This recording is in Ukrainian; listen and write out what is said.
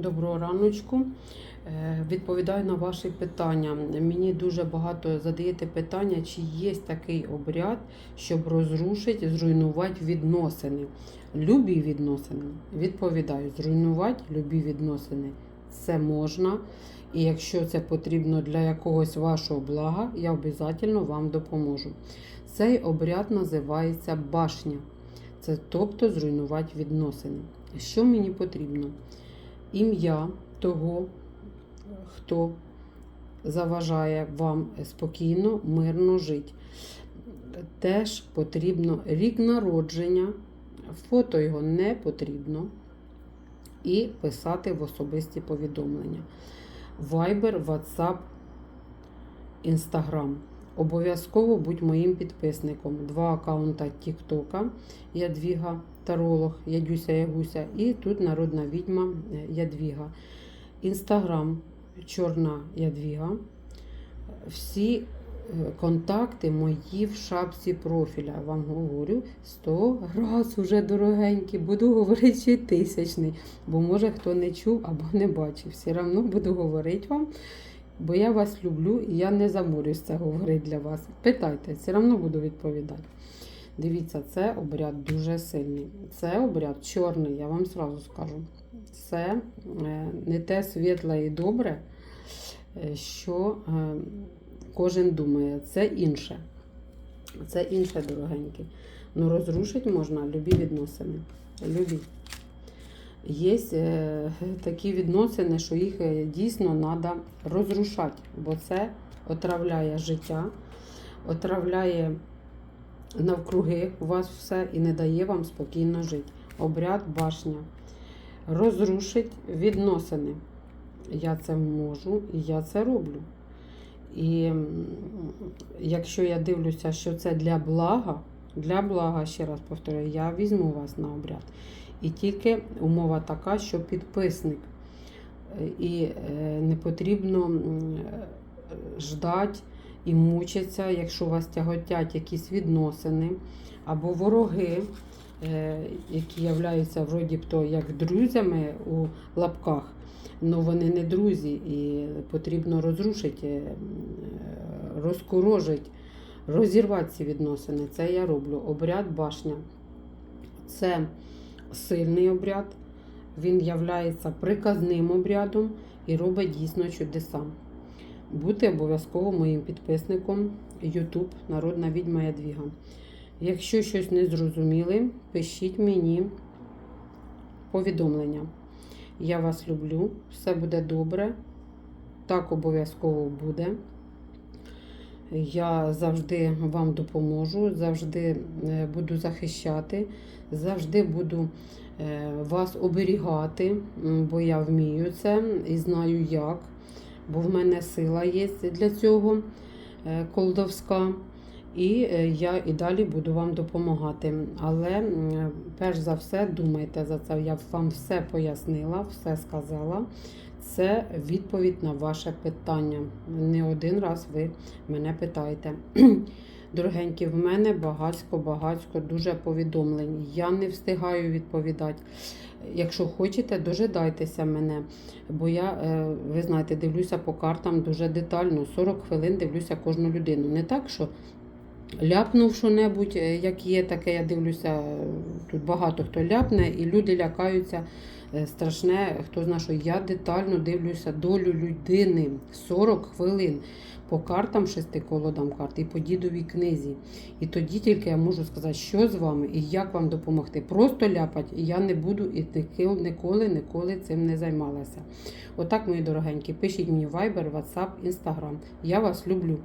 Доброго раночку. Е, Відповідаю на ваші питання. Мені дуже багато задаєте питання, чи є такий обряд, щоб розрушити, зруйнувати відносини. Любі відносини. Відповідаю, зруйнувати любі відносини. Це можна. І якщо це потрібно для якогось вашого блага, я обов'язково вам допоможу. Цей обряд називається башня. Це тобто зруйнувати відносини. Що мені потрібно? Ім'я того, хто заважає вам спокійно, мирно жити. Теж потрібно рік народження, фото його не потрібно. І писати в особисті повідомлення. Viber, WhatsApp, Instagram. Обов'язково будь моїм підписником. Два аккаунта TikTok, Ядвіга Таролог, Ядюся Ягуся, і тут народна відьма е, Ядвіга. Інстаграм Чорна Ядвіга. Всі е, контакти мої в шапці профіля. Вам говорю 100 раз уже дорогенькі. Буду говорити ще тисячний, бо може хто не чув або не бачив. Все одно буду говорити вам. Бо я вас люблю і я не заморюсь це говорити для вас. Питайте, все одно буду відповідати. Дивіться, це обряд дуже сильний. Це обряд чорний, я вам сразу скажу. Це е, не те світле і добре, е, що е, кожен думає. Це інше. Це інше, дорогенькі. Ну, розрушити можна любі відносини. Любі. Є е, такі відносини, що їх е, дійсно треба розрушати, бо це отравляє життя, отравляє навкруги у вас все і не дає вам спокійно жити. Обряд башня. Розрушить відносини. Я це можу і я це роблю. І якщо я дивлюся, що це для блага, для блага, ще раз повторюю, я візьму вас на обряд. І тільки умова така, що підписник. Е, І е, не потрібно е, ждати і мучитися, якщо вас тяготять якісь відносини або вороги, які являються вроді б то як друзями у лапках, але вони не друзі, і потрібно розрушити, розкорожити, розірвати ці відносини. Це я роблю. Обряд башня. Це сильний обряд, він являється приказним обрядом і робить дійсно чудеса. Бути обов'язково моїм підписником YouTube Народна відьма Ядвіга. Якщо щось не зрозуміли, пишіть мені повідомлення. Я вас люблю, все буде добре. Так обов'язково буде. Я завжди вам допоможу, завжди е, буду захищати, завжди буду е, вас оберігати, бо я вмію це і знаю як, бо в мене сила є для цього е, колдовська. І е, я і далі буду вам допомагати. Але перш за все думайте за це. Я вам все пояснила, все сказала. Це відповідь на ваше питання. Не один раз ви мене питаєте. Дорогенькі, в мене багатько-багатько дуже повідомлень. Я не встигаю відповідати. Якщо хочете, дожидайтеся мене. Бо я, е, ви знаєте, дивлюся по картам дуже детально. 40 хвилин дивлюся кожну людину. Не так, що ляпнув що-небудь, е, як є, таке я дивлюся. Тут багато хто ляпне, і люди лякаються. Е, Страшне, хто знає, що я детально дивлюся долю людини 40 хвилин по картам, шести колодам карт і по дідовій книзі. І тоді тільки я можу сказати, що з вами і як вам допомогти. Просто ляпать, я не буду і ніколи, ніколи цим не займалася. Отак, мої дорогенькі, пишіть мені Viber, WhatsApp, Instagram. Я вас люблю.